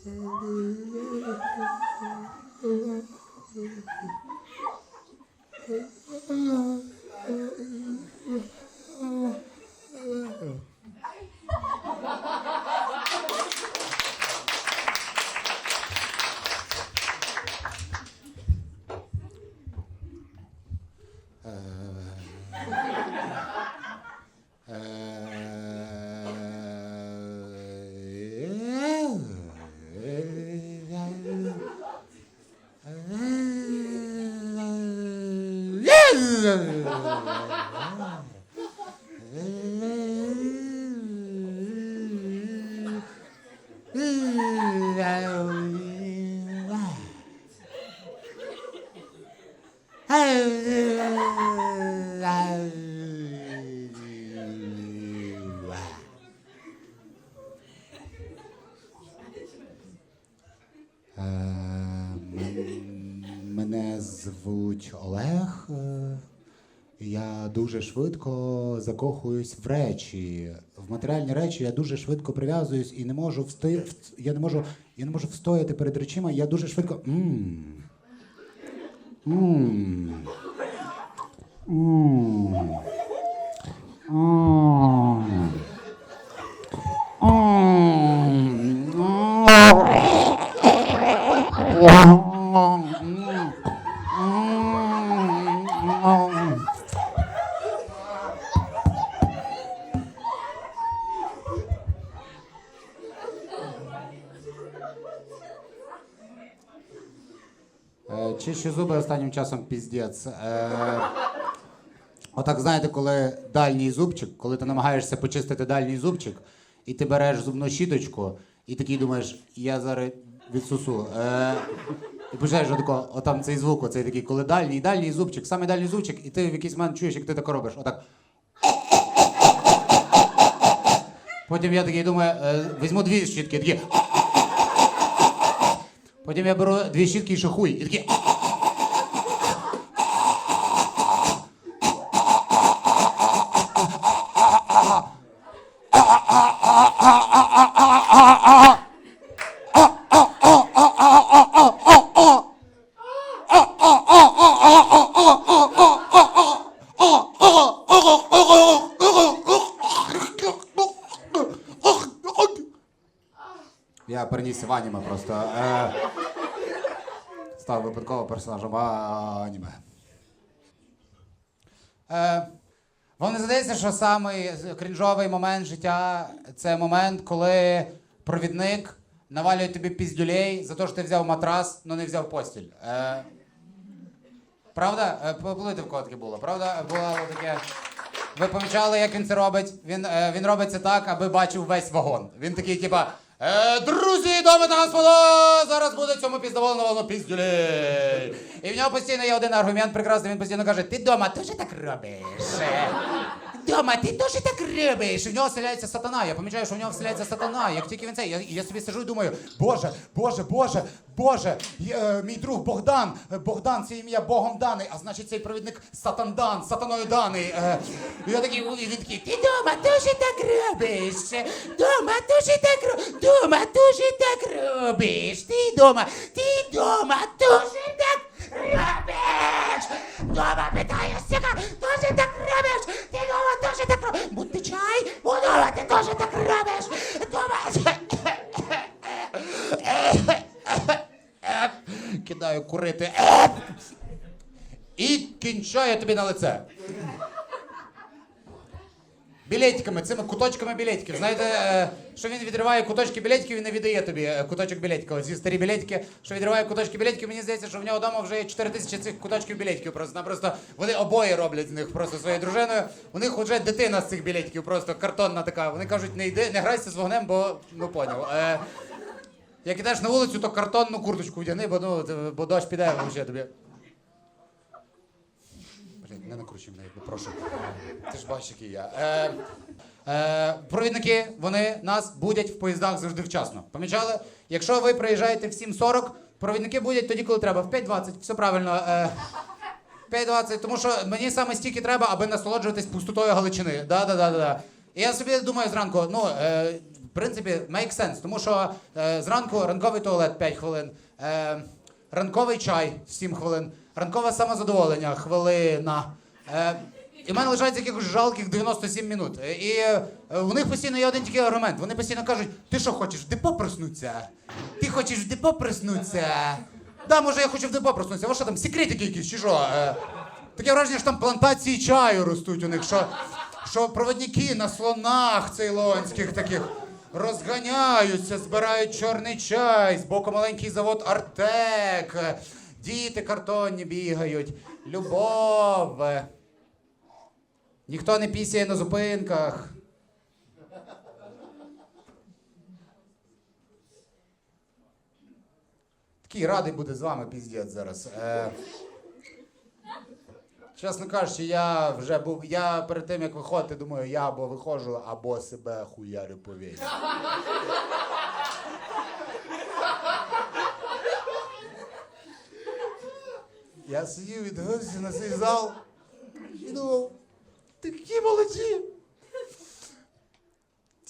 Е, мен- Мене звуть Олег. Я дуже швидко закохуюсь в речі. В матеріальні речі я дуже швидко прив'язуюсь і не можу всти... Я не можу, я не можу встояти перед речима. Я дуже швидко. М. М. М. М. Е, зуби останнім часом піздець. Е, Отак, знаєте, коли дальній зубчик, коли ти намагаєшся почистити дальній зубчик, і ти береш зубну щіточку, і такий думаєш, я зараз відсусу. Е, і починаєш отако, отам цей звук, оцей такий, коли дальній, дальній зубчик, саме дальній зубчик, і ти в якийсь момент чуєш, як ти тако робиш. Отак. Потім я такий думаю, е, візьму дві щітки, такі. Потім я беру дві щітки і шахуй, і такі. Я в аніме просто. Е, став випадково персонажем аніме. Е, вам не здається, що самий крінжовий момент життя це момент, коли провідник навалює тобі піздюлей за те, що ти взяв матрас, але не взяв постіль. Е, правда? Е, Поплити в кого таке було, правда? Було таке. Ви помічали, як він це робить? Він, е, він робить так, аби бачив весь вагон. Він такий, типа. Е, друзі, доми та господа! Зараз буде цьому піздоволено навалено піздюлей. І в нього постійно є один аргумент прекрасний, він постійно каже: ти дома теж так робиш. Дома, ти теж так робиш. В нього вселяється сатана. Я помічаю, що в нього вселяється сатана. Як тільки він це, я, я собі сижу і думаю, Боже, Боже, Боже, Боже, є, е, мій друг Богдан, е, Богдан це ім'я Богом даний, а значить цей провідник сатандан, сатаною даний. Е, я такий, і він такий, ти дома теж так робиш. Дома теж так робиш. Дома теж так робиш. Ти дома, ти дома теж курити. І кінчаю тобі на лице. Білетиками, цими куточками білетиків. Знаєте, е, що він відриває куточки білетиків і не віддає тобі е, куточок білетика. Ось ці старі білетики, що відриває куточки білетиків, мені здається, що в нього вдома вже є 4 тисячі цих куточків білетиків. Просто напросто вони обоє роблять з них просто своєю дружиною. У них вже дитина з цих білетиків, просто картонна така. Вони кажуть, не йди, не грайся з вогнем, бо ну поняв. Е, як ідеш на вулицю, то картонну курточку вдягни, бо ну бо дощ піде взагалі тобі. Блін, не накручуй мене, я прошу. Ти ж бачиш, який я. Е, е, провідники, вони нас будять в поїздах завжди вчасно. Помічали? Якщо ви приїжджаєте в 7.40, провідники будуть тоді, коли треба, в 5.20. Все правильно. Е, 5.20, тому що мені саме стільки треба, аби насолоджуватись пустотою Галичини. Да, да, да, да, да. І я собі думаю зранку, ну, е, принципі, make sense, тому що е, зранку ранковий туалет 5 хвилин, е, ранковий чай 7 хвилин, ранкове самозадоволення хвилина. Е, і в мене лишається якихось жалких 97 минут. Е, І е, у них постійно є один тільки аргумент. Вони постійно кажуть: ти що хочеш, в депо проснуться? Ти хочеш в депо проснуться? Да, може, я хочу в депо проснутися. А що там, секретики якісь чи що? Е, таке враження, що там плантації чаю ростуть у них, що, що проводники на слонах цейлонських таких розганяються, збирають чорний чай, збоку маленький завод Артек, діти картонні бігають, любов. Ніхто не пісяє на зупинках. Такий радий буде з вами піздець зараз. Е, чесно кажучи, я вже був. Я перед тим як виходити, думаю, я або виходжу, або себе хуярю повію. Я сидів і дивився на цей зал і думав, такі молоді.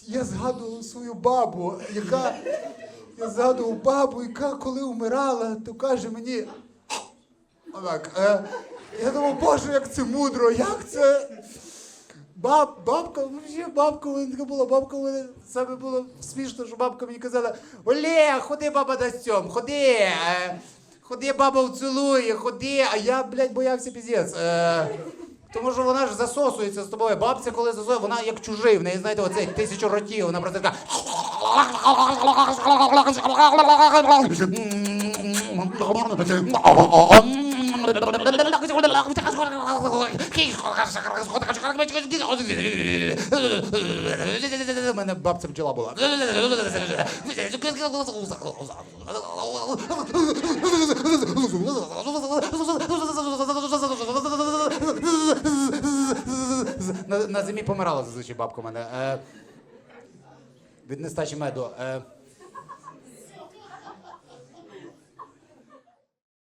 Я згадував свою бабу, яка. Я згадував бабу, яка коли вмирала, то каже мені. Отак. Е, я думав, боже, як це мудро, як це. Баб, бабка, взагалі бабка, вона така була, бабка, вона, саме було смішно, що бабка мені казала, Олег, ходи, баба дасть цьом, ходи, е, ходи, баба вцілує, ходи, а я, блядь, боявся піздець. Е, тому що вона ж засосується з тобою. Бабця, коли засосує, вона як чужий, в неї, знаєте, оцей тисячу ротів, вона просто така. Мене бабця бджола була. На, на зимі помирала зазвичай бабка у мене. Е, від нестачі меду. Е,